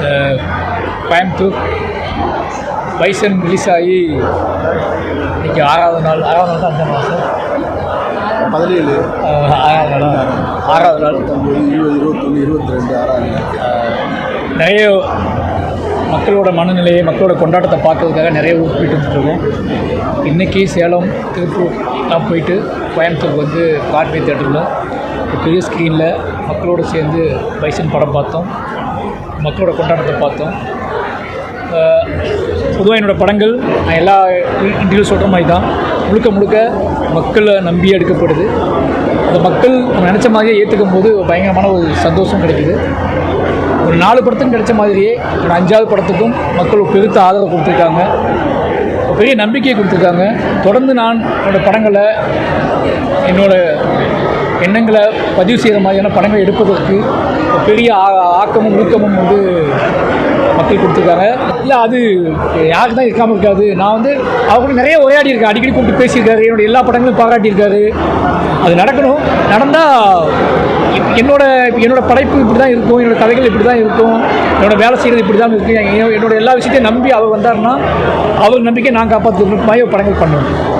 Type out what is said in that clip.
Coimbatore bison release ஆகி இன்னைக்கு ஆறாவது நாள் ஆறாவது நாள் தான் அஞ்சாம் மாதம். பதினேழு. ஆறாவது நாள். ஆறாவது நாள். இருபது இருபத்தொன்று இருபத்தி ரெண்டு ஆறாங்க நிறைய மக்களோட மனநிலையை மக்களோட கொண்டாட்டத்தை பார்க்கறதுக்காக நிறைய ஊர் போயிட்டு வந்துருக்கோம் இன்றைக்கி சேலம் திருப்பூர் எல்லாம் போயிட்டு கோயம்புத்தூர் வந்து கார்பே தேட்டரில் பெரிய ஸ்க்ரீனில் மக்களோட சேர்ந்து பைசன் படம் பார்த்தோம். மக்களோட கொண்டாட்டத்தை பார்த்தோம். பொதுவாக என்னோடய படங்கள் நான் எல்லா இன்டர்வியூ சொல்கிற மாதிரி தான். முழுக்க முழுக்க மக்களை நம்பி எடுக்கப்படுது. அந்த மக்கள் நம்ம நினச்ச மாதிரியே ஏற்றுக்கும் போது பயங்கரமான ஒரு சந்தோஷம் கிடைக்குது. ஒரு நாலு படத்துக்கும் கிடைச்ச மாதிரியே ஒரு அஞ்சாவது படத்துக்கும் மக்கள் ஒரு பெருத்த ஆதரவு கொடுத்துருக்காங்க. பெரிய நம்பிக்கையை கொடுத்துருக்காங்க. தொடர்ந்து நான் என்னோடய படங்களை என்னோடய எண்ணங்களை பதிவு செய்கிற மாதிரியான படங்களை எடுப்பதற்கு பெரிய ஆ- ஆக்கமும் ஊக்கமும் வந்து மக்கள் கொடுத்துருக்காங்க. இல்லை அது யாருக்கு தான் இருக்காமல் இருக்காது. நான் வந்து அவங்க கூட நிறைய உரையாடி இருக்கேன். அடிக்கடி கூப்பிட்டு பேசியிருக்காரு. என்னோட எல்லா படங்களும் பாராட்டியிருக்காரு. அது நடக்கணும். நடந்தால் என்னோட என்னோட படைப்பு இப்படி தான் இருக்கும். என்னோட கதைகள் இப்படி தான் இருக்கும். என்னோட வேலை செய்கிறது இப்படி தான் இருக்கும் என்னோட எல்லா விஷயத்தையும் நம்பி அவர் வந்தாருன்னா அவர் நம்பிக்கை நான் காப்பாற்றுற மாதிரி படங்கள் பண்ணுவேன்